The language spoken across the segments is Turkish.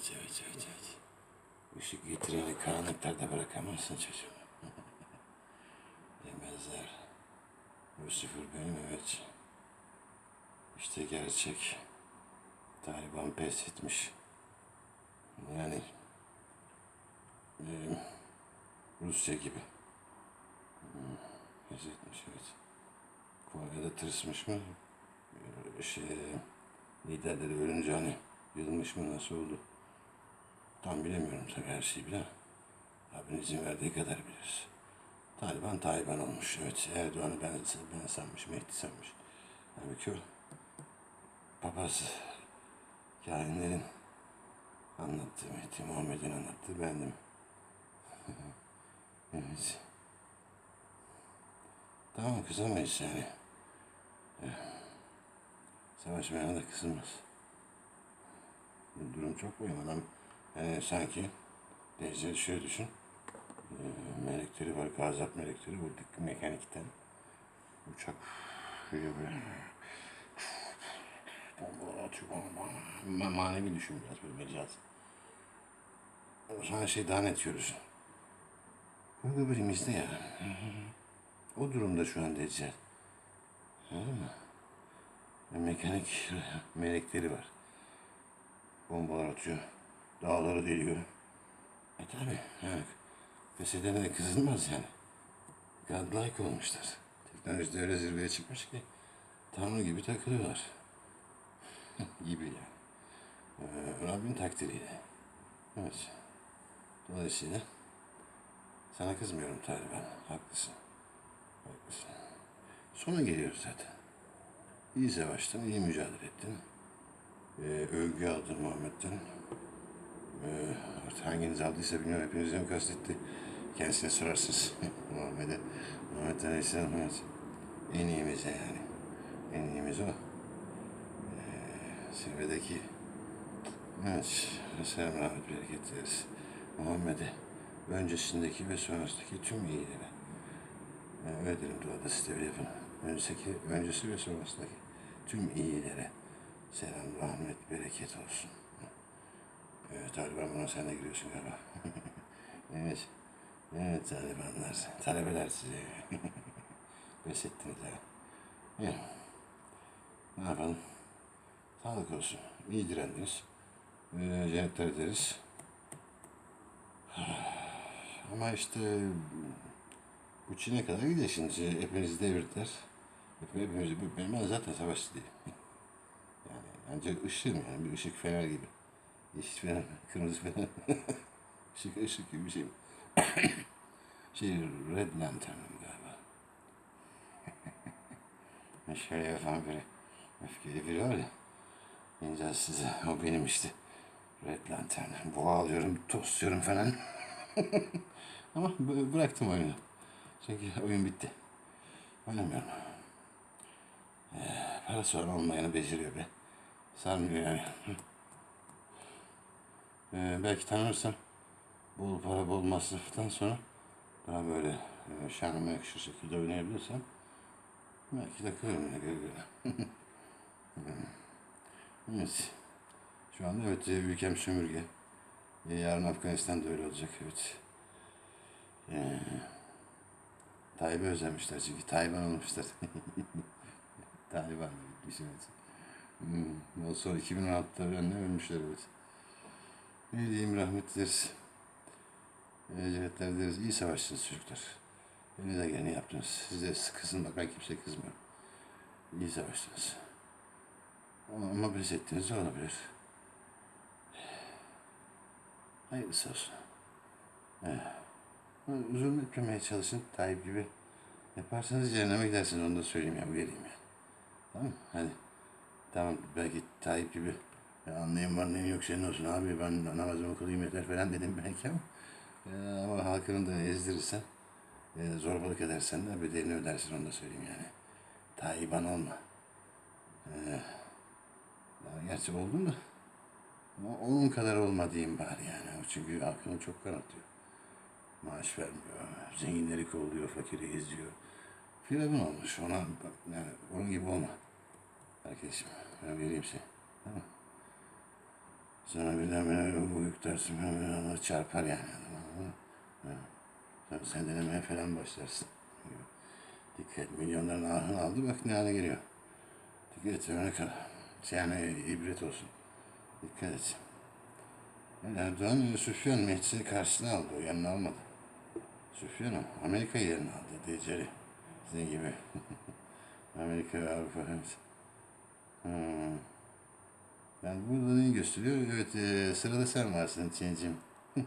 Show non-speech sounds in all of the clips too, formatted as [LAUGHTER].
Evet, evet, evet, evet. Işık getireni karanlıklarda bırakamazsın çocuğum. [LAUGHS] Demezler. Lucifer benim evet. İşte gerçek. Taliban pes etmiş. Yani e, Rusya gibi. Hmm, Pes etmiş evet. Konya'da tırsmış mı? Şey, liderleri ölünce hani yılmış mı nasıl oldu? Tam bilemiyorum tabii her şeyi bilemem. Rabbin izin verdiği kadar biliriz. Taliban Taliban olmuş. Evet Erdoğan'ı ben, ben sanmış, Mehdi sanmış. Halbuki o papaz kahinlerin anlattığı Mehdi Muhammed'in anlattığı bendim. [LAUGHS] evet. Tamam kızamayız yani. Savaşmayana da kızılmaz. Bu durum çok mühim adam. Yani sanki Denizleri şöyle düşün. Ee, melekleri var, gazap melekleri. Buradaki mekanikten uçak şöyle böyle bombalar atıyor. Ma- Manevi düşün biraz böyle mecaz. O zaman şey daha net görürsün. Kurgu birimizde ya. O durumda şu an Deccal. Anladın mı? Mekanik [LAUGHS] melekleri var. Bombalar atıyor. Dağları deliyor. E tabi. Yani, fesedene de kızılmaz yani. Godlike olmuşlar. Teknolojide öyle zirveye çıkmış ki Tanrı gibi takılıyorlar. [LAUGHS] gibi yani. Ee, Rabbin takdiriyle. Evet. Dolayısıyla sana kızmıyorum Taliban. Haklısın. Haklısın. Sona geliyoruz zaten. İyi savaştın, iyi mücadele ettin. Ee, övgü aldın Muhammed'den. Ee, artık hanginiz aldıysa bilmiyorum hepinizi mi kastetti. Kendisine sorarsınız [LAUGHS] Muhammed'e. Muhammed Aleyhisselam evet. En iyimiz yani. En iyimiz o. Ee, zirvedeki evet, selam rahmet bereket dileriz. Muhammed'e öncesindeki ve sonrasındaki tüm iyilere. Yani öyle derim duada siz de yapın. Öncesindeki, öncesi ve sonrasındaki tüm iyilere selam, rahmet, bereket olsun. Evet Taliban buna sen de giriyorsun galiba. [LAUGHS] evet. Evet Talibanlar. Talebeler sizi. [LAUGHS] Pes ettiniz ha. Ne yapalım? Sağlık olsun. İyi direndiniz. Ee, cennetler ederiz. [SIGHS] Ama işte bu Çin'e kadar gidiyor şimdi. Hepinizi devirdiler. Hepimizi, ben zaten savaşçı değilim. [LAUGHS] Yani ancak ışığım yani bir ışık fener gibi. Yeşil fener, kırmızı fener. ışık, [LAUGHS] ışık gibi bir şey. [COUGHS] şey Red Lantern'ım galiba. [LAUGHS] Şöyle yapan biri, öfkeli biri var ya. İneceğiz size, o benim işte. Red Lantern. Boğa alıyorum, tosluyorum falan. [LAUGHS] Ama bıraktım oyunu. Çünkü oyun bitti. Oynamıyorum. Ee, parası olan olmayanı beceriyor be. Sarmıyor yani. Ee, belki tanırsam bol para bol masraftan sonra daha böyle e, şanıma yakışır şekilde oynayabilirsem belki de kırarım göre. [LAUGHS] evet. Şu anda evet e, ülkem sömürge. E, yarın Afganistan'da öyle olacak evet. Ee, Tayyip'i özlemişler çünkü Tayvan olmuşlar. Taliban bitmiş evet. Hmm, o sonra 2016'da ölenler ölmüşler evet. Ne diyeyim rahmet dileriz. Ecevitler dileriz. İyi savaştınız çocuklar. Elinize geleni yaptınız. Siz de kızın bak ben kimseye kızmıyorum. İyi savaştınız. Ama, biz ettiğiniz olabilir. Hayırlısı olsun. Evet. Zulmetmemeye çalışın Tayyip gibi. Yaparsanız cehenneme gidersiniz onu da söyleyeyim ya uyarayım ya. Tamam? Hadi. Tamam belki Tayyip gibi ya anlayın var neyin yok senin olsun abi ben namazımı kılayım yeter falan dedim belki ama e, ama halkını da ezdirirsen e, zorbalık edersen de bedelini ödersin onu da söyleyeyim yani. Tayyiban olma. E, gerçi oldun da ama onun kadar olma diyeyim bari yani. Çünkü halkını çok kanatıyor. Maaş vermiyor. Zenginleri kolluyor, fakiri eziyor. Firavun olmuş. Ona yani onun gibi olma. Arkadaşım ben vereyim seni. Tamam Sonra birdenbire uyuktarsın ona çarpar yani. anladın mı? Ha. Sonra sen denemeye falan başlarsın. Dikkat milyonların ahını aldı bak ne hale geliyor. Dikkat et örnek al. Yani ibret olsun. Dikkat et. Yani Erdoğan Süfyan Mehdi'yi karşısına aldı. O yanına almadı. Süfyan o. Amerika'yı yerine aldı. Deceli. Sizin gibi. [LAUGHS] Amerika ve Avrupa. Hmm. Yani burada neyi gösteriyor? Evet e, sırada sen varsın Çin'cim. [LAUGHS]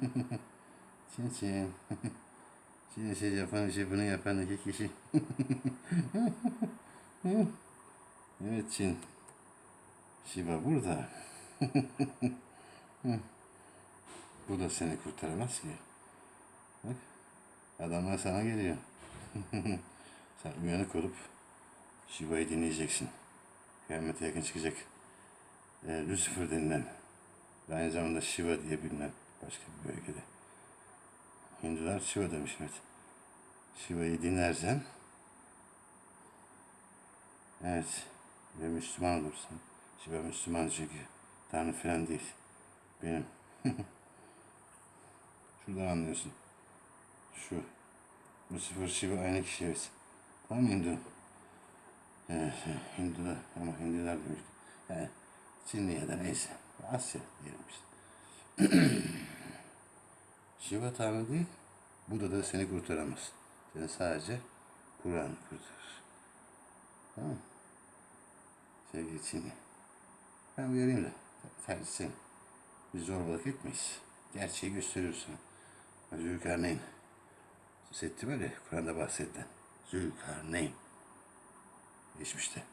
Çin Çin. [LAUGHS] Çin işi yapan işi bunu yapan iki kişi. [LAUGHS] evet Çin. Şiva burada. Bu da seni kurtaramaz ki. Bak. Adamlar sana geliyor. Sen uyanık olup Şiva'yı dinleyeceksin. Kıyamete yakın çıkacak. E, Lucifer denilen ve aynı zamanda Shiva diye bilinen başka bir bölgede. Hindular Shiva demiş evet. Shiva'yı dinlersen evet ve Müslüman olursan Shiva Müslüman çünkü Tanrı falan değil. Benim. [LAUGHS] Şuradan anlıyorsun. Şu. Lucifer Shiva aynı kişi evet. Tamam Hindu. Evet, Hindular ama Hindular demiş. Yani Çinli ya da neyse. Asya diyelim işte. [CLEARS THROAT] Shiva Tanrı değil, Buda da seni kurtaramaz. Seni sadece Kur'an kurtarır. Tamam mı? Sevgili Çinli. Ben uyarayım da. Tercih senin. Biz zorbalık etmeyiz. Gerçeği gösteriyoruz sana. Zülkarneyn. Setti var ya Kur'an'da bahsedilen. Zülkarneyn. Geçmişte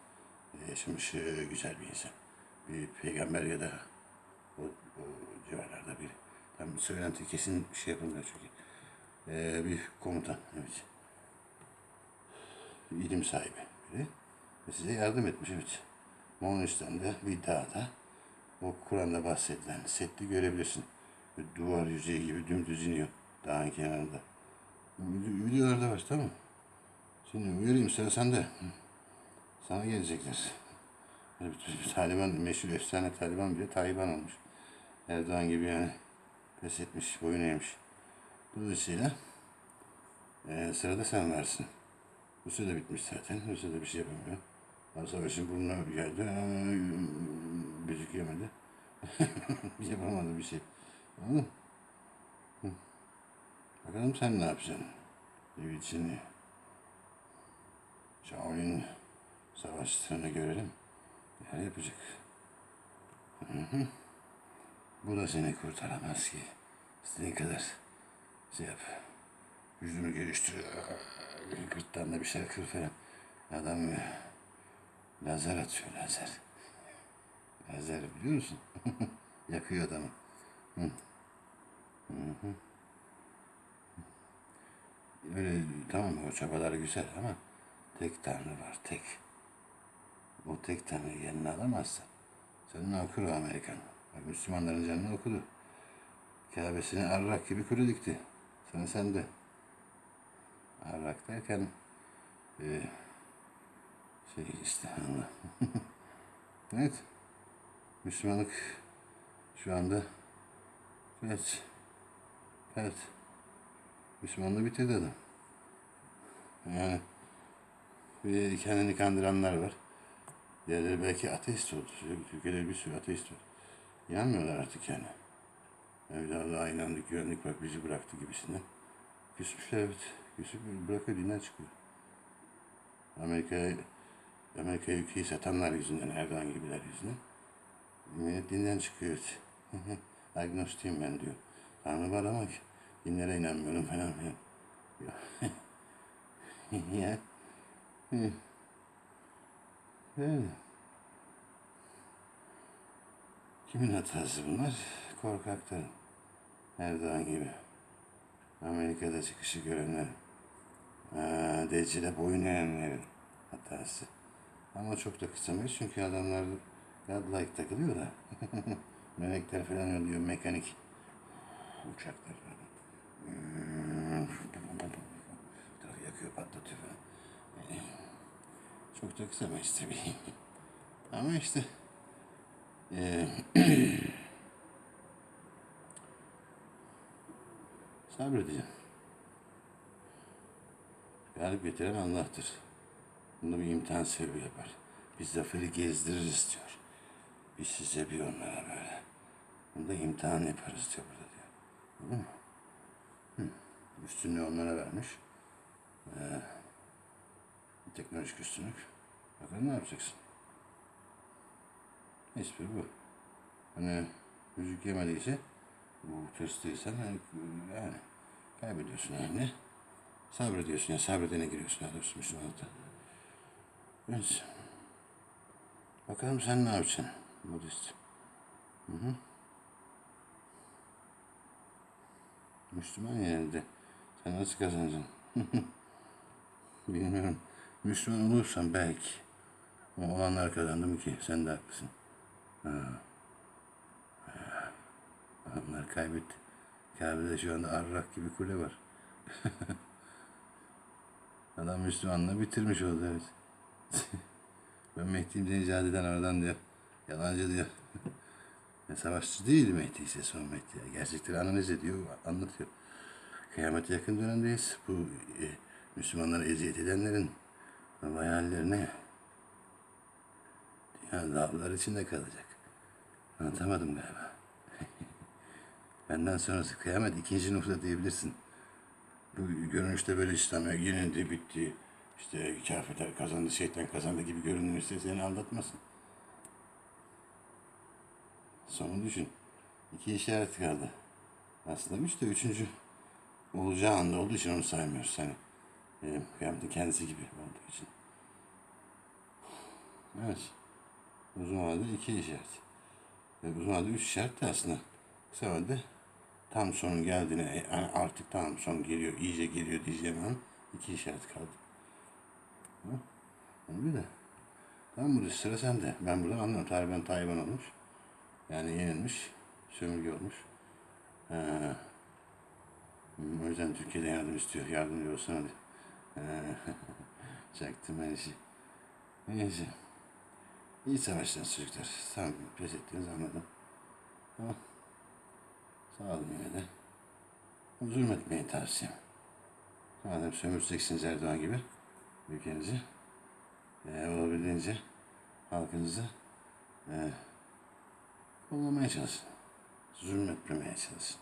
yaşamış e, güzel bir insan. Bir peygamber ya da o, o civarlarda bir tam söylenti kesin bir şey yapılmıyor çünkü. E, bir komutan evet. İlim sahibi biri. Ve size yardım etmiş evet. Moğolistan'da bir dağda o Kur'an'da bahsedilen setli görebilirsin. Bir duvar yüzeyi gibi dümdüz iniyor dağın kenarında. Videolarda var tamam mı? Şimdi uyarayım sıra sende. Sana gelecekler. Taliban, meşhur efsane Taliban bile Taliban olmuş. Erdoğan gibi yani pes etmiş, boyun eğmiş. Dolayısıyla eee sırada sen varsın. Bu süre bitmiş zaten. Bu sırada bir şey yapamıyor. Daha savaşın burnuna geldi. Büzük yemedi. [LAUGHS] Yapamadı bir şey. Anladın. Bakalım sen ne yapacaksın? Ev için Shaolin savaşlarını görelim. Neler yapacak? Hı hı. Bu da seni kurtaramaz ki. İstediğin kadar şey yap. Yüzünü geliştir. Gırtlağında bir şey kır falan. Adam e, lazer atıyor lazer. Lazer biliyor musun? [LAUGHS] Yakıyor adamı. Hı. Hı hı. Öyle tamam o çabalar güzel ama tek tanrı var tek. O tek tanrıyı yerine alamazsan canını okur o Amerikan. Bak Müslümanların canını okudu. Kabe'sini arrak gibi kuru dikti. Sana sende. Arrak derken e, şey işte [LAUGHS] evet. Müslümanlık şu anda evet. Evet. Müslümanlığı bitirdi adam. Yani bir kendini kandıranlar var. Diğerleri belki ateist oldu. Türkiye'de bir sürü ateist var. İnanmıyorlar artık yani. daha inandık, güvendik bak bizi bıraktı gibisinden. Küsmüşler evet. Küsüp bırakıyor dinden çıkıyor. Amerika'ya Amerika ülkeyi satanlar yüzünden, Erdoğan gibiler yüzünden. Millet dinden çıkıyor evet. [LAUGHS] Agnostiyim ben diyor. Tanrı var ama ki dinlere inanmıyorum falan filan. [LAUGHS] ya. [LAUGHS] Öyle. Kimin hatası bunlar? Korkakların. Erdoğan gibi. Amerika'da çıkışı görenler. Aa, boyun eğenlerin hatası. Ama çok da kısamayız çünkü adamlar godlike takılıyor da. [LAUGHS] Melekler falan oluyor mekanik. Uçaklar falan. Çok da kısamayız tabii. [LAUGHS] Ama işte e, [CLEARS THROAT] sabredeceğim. Galip getiren Allah'tır. Bunu bir imtihan sebebi yapar. Biz zaferi gezdiririz diyor. Biz size bir onlara böyle. Bunu da imtihan yaparız diyor burada diyor. Anladın mı? Hı. Üstünlüğü onlara vermiş. Ee, teknolojik üstünlük. Bakalım ne yapacaksın? Espri bu. Hani müzik yemediyse bu tırstıysan yani, yani kaybediyorsun yani. Sabrediyorsun ya sabredene giriyorsun daha doğrusu Müslümanlıkta. Neyse. Bakalım sen ne yapacaksın Budist? Hı hı. Müslüman yerinde. Sen nasıl kazanacaksın? [LAUGHS] Bilmiyorum. Müslüman olursan belki. O olanlar kazandım ki sen de haklısın. Ha. Onlar kaybetti. Kabe'de şu anda arrak gibi kule var. [LAUGHS] Adam Müslümanlığı bitirmiş oldu evet. [LAUGHS] ben Mehdi'yim diye icat eden oradan diyor. Yalancı diyor. [LAUGHS] Ya savaşçı değil Mehdi ise son Mehdi. Gerçekleri analiz ediyor, anlatıyor. Kıyamete yakın dönemdeyiz. Bu e, Müslümanları eziyet edenlerin hayallerine dünya dağlar içinde kalacak. Anlatamadım galiba. [LAUGHS] Benden sonrası kıyamet ikinci nokta diyebilirsin. Bu görünüşte böyle İslam yenildi, bitti. İşte kafirler kazandı, şeytan kazandı gibi görünürse seni aldatmasın. Sonu düşün. İki işaret kaldı. Aslında de üçüncü olacağı anda olduğu için onu saymıyoruz. Hani e, kendisi gibi olduğu için. Evet. Uzun vadede iki işaret. Ve uzun vadede üç işaret de aslında kısa vadede tam sonun geldiğine yani artık tam son geliyor, iyice geliyor diyeceğim an iki işaret kaldı. Hı? Onu de. Tamam bu sıra sende. Ben buradan anlıyorum. Taliban Taliban olmuş. Yani yenilmiş. Sömürge olmuş. Ee, o yüzden Türkiye'den yardım istiyor. Yardımcı olsun hadi. [LAUGHS] Çaktım her işi. Neyse. İyi savaştınız çocuklar. Tamam pes ettiniz anladım. Ama sağ olun yine de. Zulmetmeyin tavsiyem. Madem sömüreceksiniz Erdoğan gibi ülkenizi e, olabildiğince halkınızı e, kollamaya çalışın. Zulmetmemeye çalışın.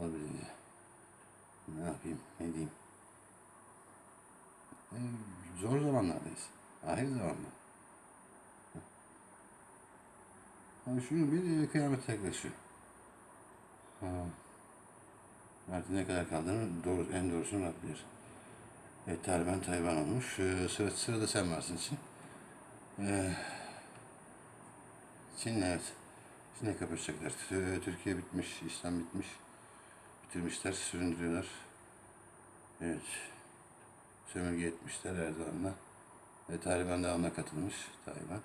Olabildiğince. Ne yapayım, ne diyeyim. E, zor zamanlardayız. Ahir zamanda. Ha, şunu bir e, kıyamet yaklaşıyor. Ha. Artık ne kadar kaldığını doğru, en doğrusunu Rab bilir. E, Taliban Tayvan olmuş. E, sıra, sırada sen varsın Çin. E, Çin evet. Çin'le kapışacaklar. Tü- Türkiye bitmiş, İslam bitmiş. Bitirmişler, süründürüyorlar. Evet. Sömürge etmişler Erdoğan'la. Ve Taliban da ona katılmış. Tayvan.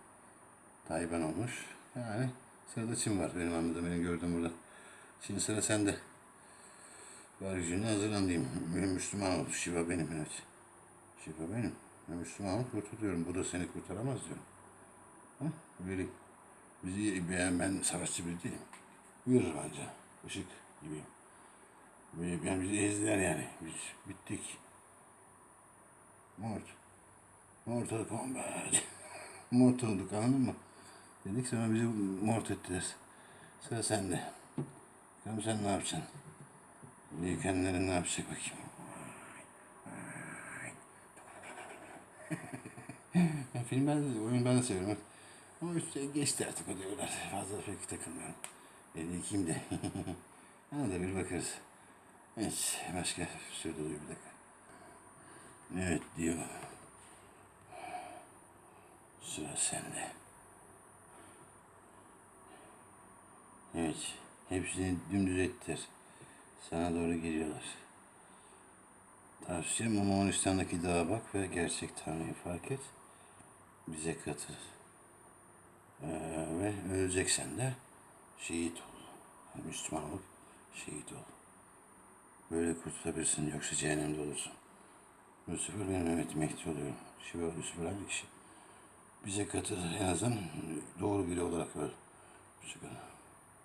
Tayvan olmuş. Yani sırada Çin var benim anladığım, benim gördüğüm burada. Çin sıra sende. Var gücüne hazırlan diyeyim. Benim Müslüman ol. Şiva benim evet. Şiva benim. Ben Müslüman ol kurtuluyorum. Bu da seni kurtaramaz diyorum. Ha? Vereyim. Bizi beğen ben savaşçı biri değilim. Yürür bence. Işık gibiyim. Ve Yani bizi ezdiler yani. Biz bittik. Mort. Mortal Kombat. mort olduk anladın mı? Dedik sonra bizi mort ettiler. Sıra sende. Bakalım sen ne yapacaksın? Büyükenlerin ne yapacak bakayım. [LAUGHS] Film ben de, oyun ben de seviyorum. Ama üstüne geçti artık o diyorlar. Fazla pek takılmıyorum. Ben yıkayım da. [LAUGHS] Arada bir bakarız. Evet, başka söyle bir dakika. Evet diyor. Sıra sende. Evet, hepsini dümdüz ettiler. Sana doğru geliyorlar. Tavsiyem Moğolistan'daki dağa bak ve gerçek Tanrı'yı fark et. Bize katıl. Ee, ve öleceksen de şehit ol. Müslüman olup şehit ol. Böyle kurtulabilirsin yoksa cehennemde olursun. Lucifer benim evet Mehdi oluyor. Şiva Lucifer aynı kişi. Bize katıl en azından doğru biri olarak öl. Hoşçakalın.